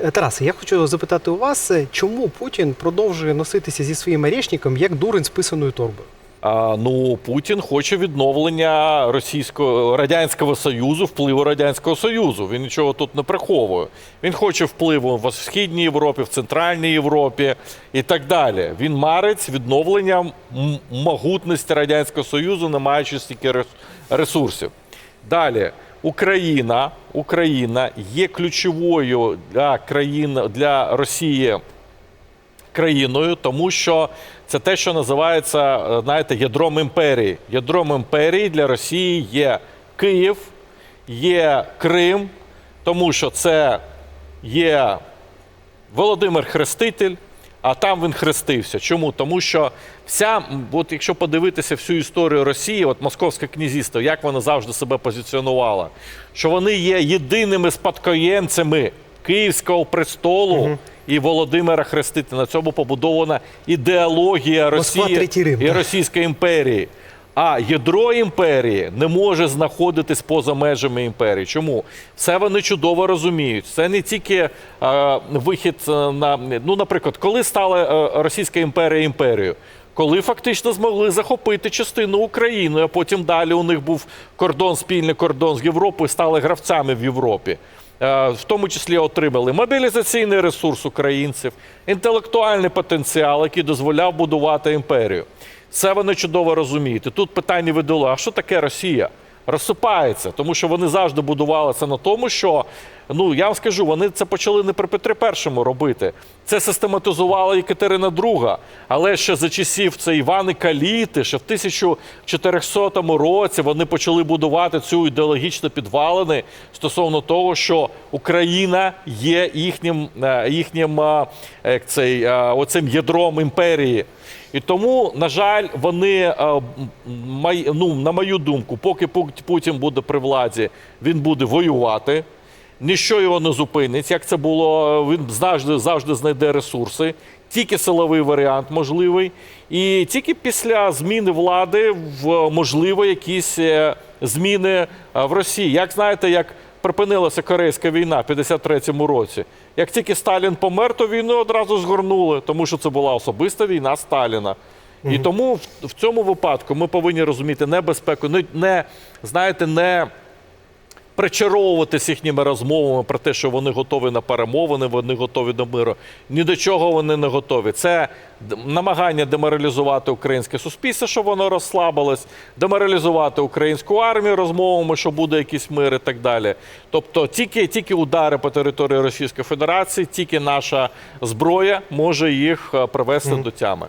Е, Тарасе, я хочу запитати у вас, е, чому Путін продовжує носитися зі своїм орешником як дурень з писаною торбою? А, ну, Путін хоче відновлення російського радянського союзу, впливу радянського союзу. Він нічого тут не приховує. Він хоче впливу в східній Європі, в центральній Європі і так далі. Він марить відновлення могутності радянського союзу, не маючи стільки ресурсів. Далі. Україна, Україна є ключовою для країн для Росії країною, тому що це те, що називається, е, знаєте, ядром імперії. Ядром імперії для Росії є Київ, є Крим, тому що це є Володимир Хреститель, а там він хрестився. Чому? Тому що вся, от якщо подивитися всю історію Росії, от Московське князівство, як воно завжди себе позиціонувало, що вони є єдиними спадкоємцями Київського престолу. І Володимира Хрестити На цьому побудована ідеологія Росії Рим, і. Російської імперії. А ядро імперії не може знаходитись поза межами імперії. Чому? Все вони чудово розуміють. Це не тільки е, вихід е, на ну, наприклад, коли стала е, Російська імперія імперією. Коли фактично змогли захопити частину України, а потім далі у них був кордон, спільний кордон з Європою, стали гравцями в Європі. Е, В тому числі отримали мобілізаційний ресурс українців, інтелектуальний потенціал, який дозволяв будувати імперію. Це вони чудово розуміють. І тут питання видало: а що таке Росія? Розсипається, тому що вони завжди будувалися на тому, що ну я вам скажу, вони це почали не при Петрі І робити. Це систематизувала Екатерина II. Але ще за часів це Івани Каліти, ще в 1400 році вони почали будувати цю ідеологічну підвалини стосовно того, що Україна є їхнім, е, їхнім е, як цей, е, оцим ядром імперії. І тому, на жаль, вони, ну, на мою думку, поки Пу- Путін буде при владі, він буде воювати. Ніщо його не зупинить. Як це було, він завжди, завжди знайде ресурси. Тільки силовий варіант можливий. І тільки після зміни влади в можливо якісь е, зміни е, в Росії. Як знаєте, як припинилася Корейська війна в 53-му році. Як тільки Сталін помер, то війну одразу згорнули, тому що це була особиста війна Сталіна. І тому в, в цьому випадку ми повинні розуміти небезпеку, не, не знаєте, не причаровуватися їхніми розмовами про те, що вони готові на перемовини, вони готові до миру. Ні до чого вони не готові. Це намагання деморалізувати українське суспільство, щоб воно розслабилось, деморалізувати українську армію розмовами, що буде якийсь мир і так далі. Тобто, тільки, тільки удари по території Російської Федерації, тільки наша зброя може їх е, привести до тями.